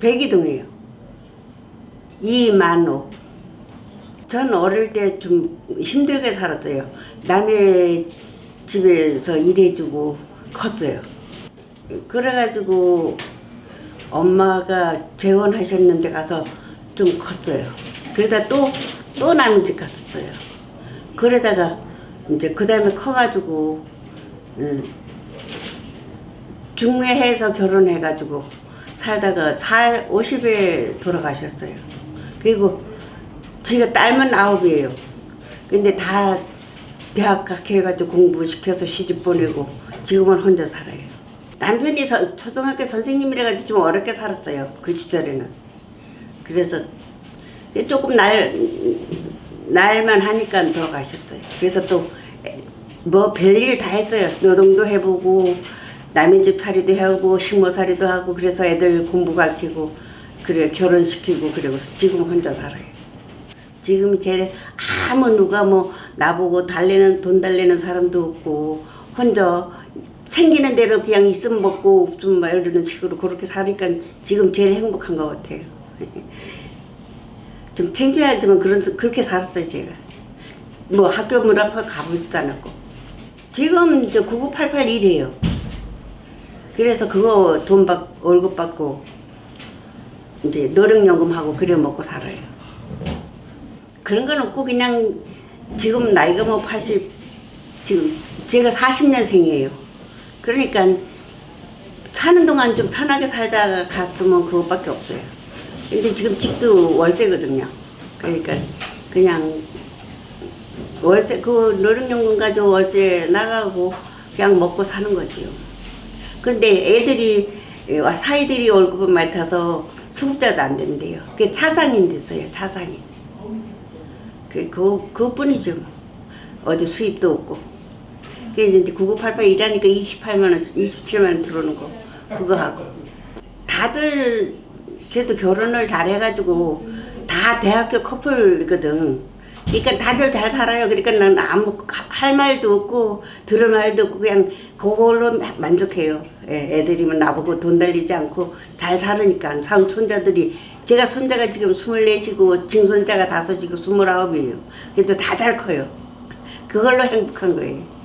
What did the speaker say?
백이동이에요. 이만호. 전 어릴 때 좀 힘들게 살았어요. 남의 집에서 일해주고 컸어요. 그래가지고 엄마가 재혼하셨는데 가서 좀 컸어요. 그러다 또, 또 남의 집 갔었어요. 그러다가 이제 그 다음에 커가지고, 음, 중매해서 결혼해가지고 살다가 4, 50에 돌아가셨어요. 그리고 지가 딸만 아홉이에요. 근데 다 대학 학해가지고 공부시켜서 시집 보내고 지금은 혼자 살아요. 남편이 서- 초등학교 선생님이라가지고 좀 어렵게 살았어요. 그 시절에는. 그래서 조금 날, 날만 하니까 돌아가셨어요. 그래서 또 뭐 별일 다 했어요. 노동도 해보고 남의 집 살이도 해보고 식모살이도 하고 그래서 애들 공부 가르치고 그래 결혼시키고 그러고 지금 혼자 살아요. 지금 제일 아무 누가 뭐 나보고 달래는 돈 달래는 사람도 없고 혼자 생기는 대로 그냥 있으면 먹고 없으면 말 이러는 식으로 그렇게 사니까 지금 제일 행복한 것 같아요. 좀 챙겨야지만 그런 그렇게 살았어요 제가. 뭐 학교 문앞에 가보지도 않았고 지금 저 9988 일해요. 그래서 그거 돈 받, 월급 받고 이제 노령연금 하고 그래 먹고 살아요. 그런 건 없고 그냥 지금 나이가 뭐 80, 지금 제가 40년생이에요. 그러니까 사는 동안 좀 편하게 살다가 갔으면 그것밖에 없어요. 근데 지금 집도 월세거든요. 그러니까 그냥 월세 그 노령연금 가지고 월세 나가고 그냥 먹고 사는 거지요. 근데 애들이 와 사이들이 월급은 맡아서 수급자도 안 된대요. 그게 차상인 데서요, 차상이. 그, 그, 그것뿐이죠. 뭐. 어디 수입도 없고. 그래서 이제 9988 일하니까 28만원, 27만원 들어오는 거. 그거 하고. 다들 그래도 결혼을 잘 해가지고 다 대학교 커플이거든. 그러니까 다들 잘 살아요. 그러니까 나는 아무 할 말도 없고 들을 말도 없고 그냥 그걸로 만족해요. 예, 애들이면 나보고 돈 달리지 않고 잘 살으니까 참 손자들이 제가 손자가 지금 24이고 증손자가 다섯이고 29이에요. 그래도 다 잘 커요. 그걸로 행복한 거예요.